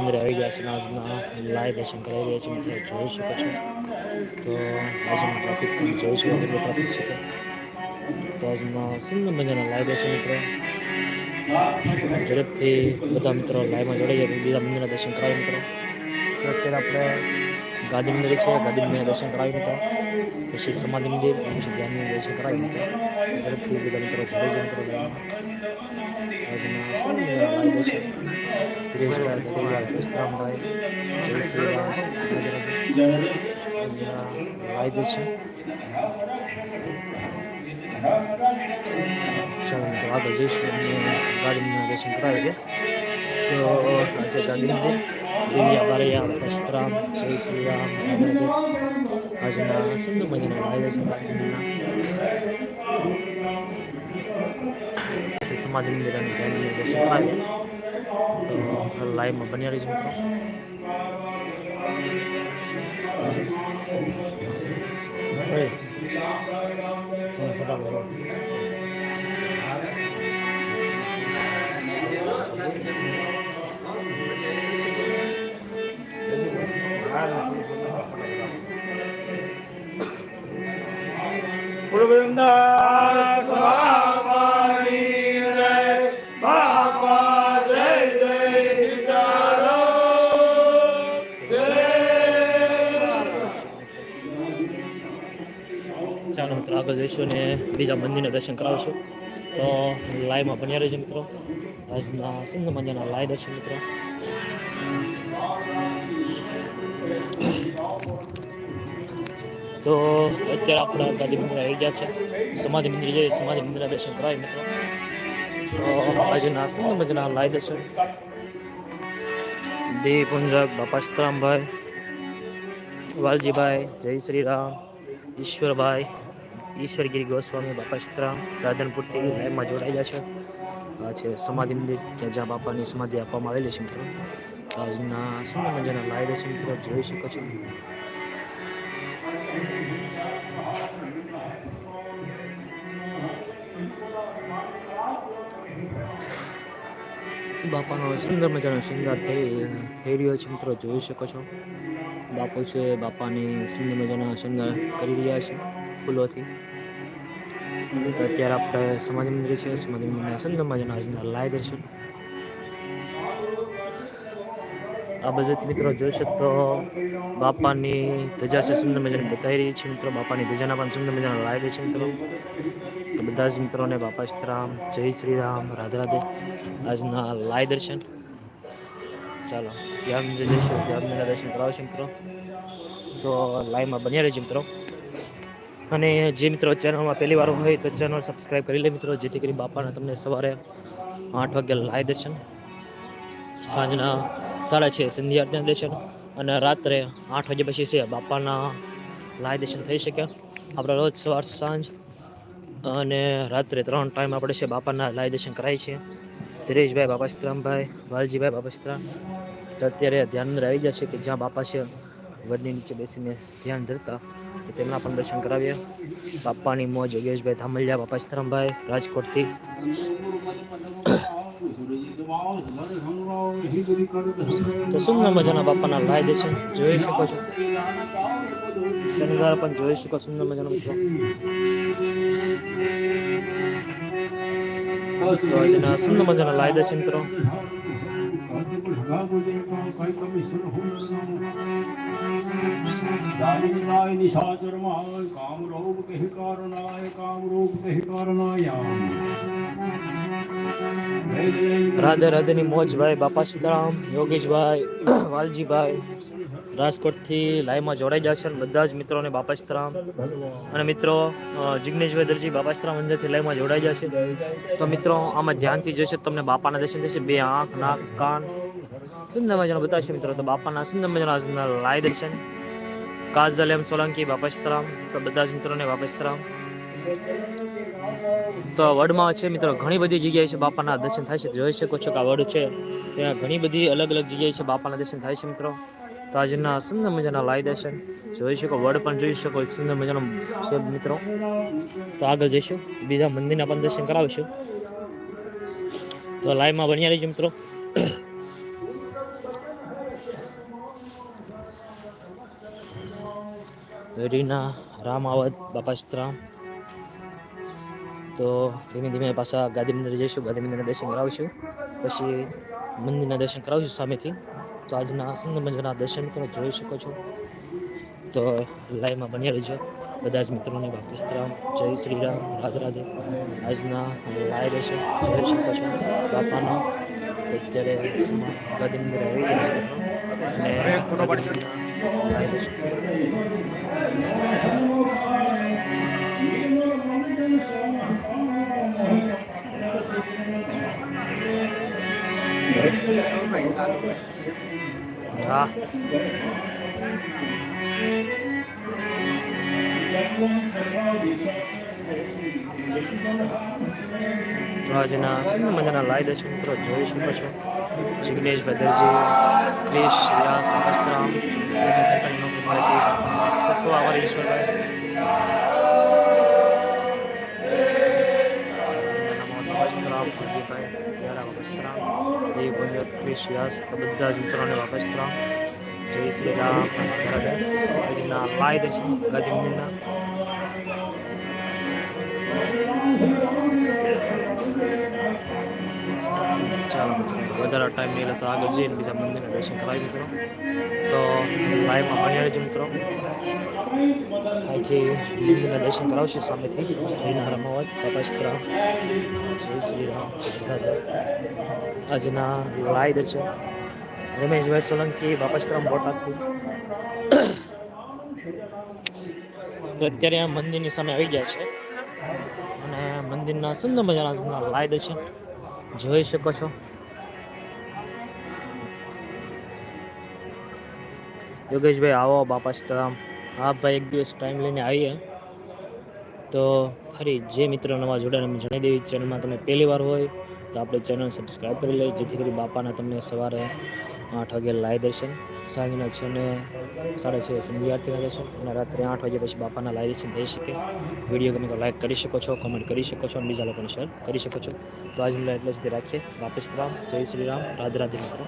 મંદિરે આવી ગયા છે આજના લાઈવ દર્શન કરાવી રહ્યા છે મિત્રો જોઈ શકો છો. તો આજનું ટ્રાફિક પણ જોઈ શકો કેટલું ટ્રાફિક છે. તો આજના સુંદર મજાના લાઈવ દર્શન મિત્રો. ઝડપથી બધા મિત્રો લાઈવમાં જોડાઈ ગયા બીજા મંદિરના દર્શન કરાવી મિત્રો. અત્યારે આપણે ગાંધી મંદિર છે ગાંધી મંદિરના દર્શન કરાવી મિત્રો. પછી સમાધિ મંદિર, પછી ધ્યાન મંદિર દર્શન કરાવી મિત્રો. ઝડપથી બધા મિત્રો જોડાઈ જાય મિત્રો લાઈવમાં આજના સુંદર લાઈવ દર્શન દિનેશભાઈ ધોળિયા વિશ્રામભાઈ જય શ્રી રામ લાઈવ દર્શન ચાલો મિત્રો આગળ જઈશું અને ગાડીના દર્શન કરાવી દે તો આજે મંદિર દિનિયા બારૈયા વસ્ત્રામ જય શ્રી રામ આજના સુંદર મજાના મંદિરના પછી સમાધિ મંદિર અને મંદિર દર્શન કરાવીએ તો લાઈવમાં બન્યા રહીશું મિત્રો Hey. આગળ જઈશું ને બીજા મંદિરના દર્શન કરાવશું. તો લાઈવમાં બન્યા રહેજો મિત્રો. આજના સુંદર મજાના લાઈવ દર્શન મિત્રો? તો અત્યારે આપણા ગાંધી મંદિર આવી ગયા છે. સમાધિ મંદિર જઈએ, સમાધિ મંદિરના દર્શન કરાવી મિત્રો. તો આજના સુંદર મજાના લાઈવ દર્શન દેવ બાપા સીતારામભાઈ વાલજીભાઈ, જય શ્રી રામ, ઈશ્વરભાઈ ઈશ્વરગીરી ગોસ્વામી, બાપા સીતારામ રાધનપુરથી લાઈવમાં ગયા છે. આ છે સમાધિ મંદિર કે જ્યાં બાપાની સમાધિ આપવામાં આવેલી છે મિત્રો. આજના સુંદર મજાના લાઈવ છે મિત્રો, જોઈ શકો છો. બાપાનો સુંદર મજાનો શૃંગાર થઈ થઈ રહ્યો છે મિત્રો, જોઈ શકો છો. બાપુ છે, બાપાની સુંદર મજાના શૃંગાર કરી રહ્યા છે ફૂલોથી. તો અત્યારે આપણે સમાધિ મંદિર છે, સમાધિ મંદિરના મજાના આજના લાય દર્શન. આ બાજુથી મિત્રો જોઈ શકતો બાપાની ધજા છે, સુંદર મજાની બતાવી રહી છે મિત્રો. બાપાની ધજાના પણ સુંદર મજાના લાય છે મિત્રો. તો બધા જ મિત્રોને બાપા સીતારામ જય શ્રી રામ, રાધે રાધે. આજના લાય દર્શન. ચાલો, ધ્યાન જઈશું, ધ્યાન દર્શન કરાવશું મિત્રો. તો લાઈવમાં બન્યા રહેજો મિત્રો. અને જે મિત્રો ચેનલમાં પહેલી વાર હોય તો ચેનલ સબસ્ક્રાઈબ કરી લે મિત્રો, જેથી કરી બાપાના તમને સવારે આઠ વાગે લાય દર્શન. સાંજના સાડા છે સંધ્યા આરતીના દર્શન અને રાત્રે આઠ વાગ્યા પછી છે બાપાના લાય દર્શન થઈ શકે. આપણે રોજ સવાર સાંજ અને રાત્રે ત્રણ ટાઈમ આપણે છે બાપાના લાય દર્શન કરાય છે. ધીરેશભાઈ, બાપા સીતરામભાઈ વાલજીભાઈ, બાપા તો અત્યારે ધ્યાન અંદર આવી જશે કે જ્યાં બાપા છે વડની નીચે બેસીને ધ્યાન ધરતા. તેમના પણ દર્શન કરાવ્યા બાપાની મોજ યોગેશભાઈ ધામલિયા, બાપા સીતરામભાઈ રાજકોટથી. તો સુંદર મજાના બાપાના? લાય દર્શન. જોઈ શકો છો. શનિવાર પણ જોઈ શકો સુંદર મજાનો મિત્રો. તો આજના સુંદર મજાના લાય દર્શન મિત્રો કામરોગ કહી કારણાય કામરોગ કહી કારણાય રાધે રાધેની મોજભાઈ બાપા સીતારામ યોગેશભાઈ વાલજીભાઈ રાજકોટથી લાઈવમાં જોડાઈ જશે બધા જ મિત્રોને બાપાસ્ત્રામ અને મિત્રો જિગ્નેશભાઈ દરજી બાપાસ્ત્રામ અંદરથી લાઈવમાં જોડાઈ જશે તો મિત્રો, આમાં ધ્યાનથી જોશે તમને બાપાના દર્શન થશે. બે આંખ, નાક, કાન. સુંદર મજાનો બતાવશે મિત્રો. તો બાપાના સુંદર મજાના લાય દર્શન. કાજલ એમ સોલંકી બાપાસ્ત્રામ તો બધા જ મિત્રોને બાપાસ્ત્રામ તો વડમાં છે મિત્રો, ઘણી બધી જગ્યાએ છે બાપાના દર્શન થાય છે. જોઈ શકો છો કે આ વડ છે. ત્યાં ઘણી બધી અલગ અલગ જગ્યાએ છે બાપાના દર્શન થાય છે મિત્રો. તાજના સુંદર મજાના લાઈ દેશે જોઈ શકો, વડ પણ જોઈ શકો સુંદર મજાનો છે મિત્રો. તો આગળ જઈશું. બીજા મંદિરના પણ દર્શન કરાવીશું. તો લાઈવમાં બન્યા રહીશું મિત્રો. રીના, રામાવત બાપાસ્ત્રા તો ધીમે ધીમે પાછા ગાંધી મંદિરે જઈશું ગાંધી મંદિરના દર્શન કરાવીશું. પછી મંદિરના દર્શન કરાવીશું સામેથી. તો આજના સુંદર મજાના દર્શન તમે જોઈ શકો છો. તો લાઈવમાં બની રહેજો. બધા જ મિત્રોને બાપસ્તરામ જય શ્રી રામ રાધે રાધે. આજના લાઈવ રહેશે જોઈ શકો છો. બાપાના અત્યારે મંદિર આવી ગયા છે. અને live દર્શન હા આજના સુંદર મજાના લાઈ દર્શન મિત્રો જોઈ શકો છો જિગ્નેશ ભદ્રજી ક્રિશ વ્યાસ ખૂબ ખૂબ આભાર ઈશ્વરભાઈ ક્રિશ વ્યાસ તો બધા જ મિત્રોને વસ્ત્રામ જય શ્રી રામ આજના લાઈ દર્શન ગાંધી મંદિરના ચાલો વધારે ટાઈમ નહીં તો આગળ જઈને બીજા મંદિરના દર્શન કરાવી મિત્રો તો લાઈવમાં બન્યા રહેજો મિત્રો અહીંથી દિલ્હીના દર્શન કરાવશે, સામેથી હરિના રમાવત તપસ્ત્રા જય શ્રી રામ આજના લાય દર્શન. રમેશભાઈ સોલંકી, બાપસ્ત્રામ, બોટાદથી. તો અત્યારે આ મંદિરની સામે આવી ગયા છે. અને મંદિરના સુંદર મજાના લાય દર્શન. જોઈ શકો છો. યોગેશભાઈ, આવો બાપાસ્તરામ. હા ભાઈ, એક દિવસ ટાઈમ લઈને આવીએ. તો ફરી જે મિત્રો નવા જોડાણ અમે જણાવી દેવી ચેનલમાં તમે પહેલી વાર હોય તો આપણે ચેનલ સબસ્ક્રાઈબ કરી લઈએ જેથી કરી બાપાના તમને સવારે આઠ વાગે લાઈ દર્શન, સાંજના છ ને સાડા છ સંધ્યા આરતીના દર્શન અને રાત્રે આઠ વાગ્યા પછી બાપાના લાય દર્શન થઈ શકે. વીડિયો ગમે તો લાઈક કરી શકો છો કમેન્ટ કરી શકો છો અને બીજા લોકોને શેર કરી શકો છો. તો આજનું એટલે સુધી રાખીએ. વાપસ રામ, જય શ્રી રામ, રાધે રાધે મિત્રો.